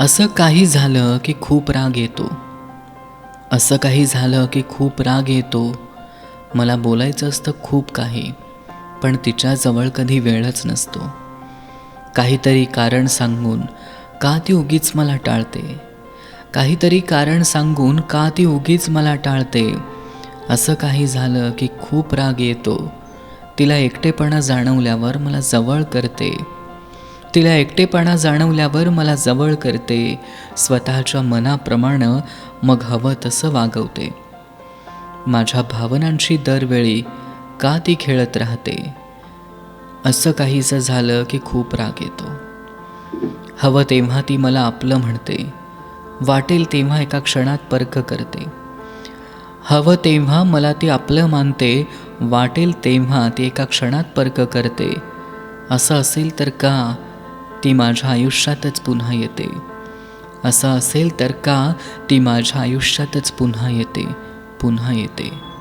असं काही झालं की खूप राग येतो. असं काही झालं की खूप राग येतो. मला बोलायचं असतं खूप काही पण तिच्याजवळ कधी वेळच नसतो. काहीतरी कारण सांगून का ती उगीच मला टाळते? काहीतरी कारण सांगून का ती उगीच मला टाळते? असं काही झालं की खूप राग येतो. तिला एकटेपणा जाणवल्यावर मला जवळ करते. तिला एकटेपणा जाणवल्यावर मला जवळ करते. स्वतःच्या मनाप्रमाणे मग हवं तसं वागवते. माझ्या भावनांशी दरवेळी का ती खेळत राहते. असं काहीसं झालं की खूप राग येतो. हवं तेव्हा ती मला आपलं म्हणते. वाटेल तेव्हा एका क्षणात पर्क करते. हवं तेव्हा मला ती आपलं मानते. वाटेल तेव्हा ती एका क्षणात पर्क करते. असं असेल तर का? ती माझ्या आयुष्यातच पुन्हा येते. असं असेल तर का ती माझ्या आयुष्यातच पुन्हा येते पुन्हा येते.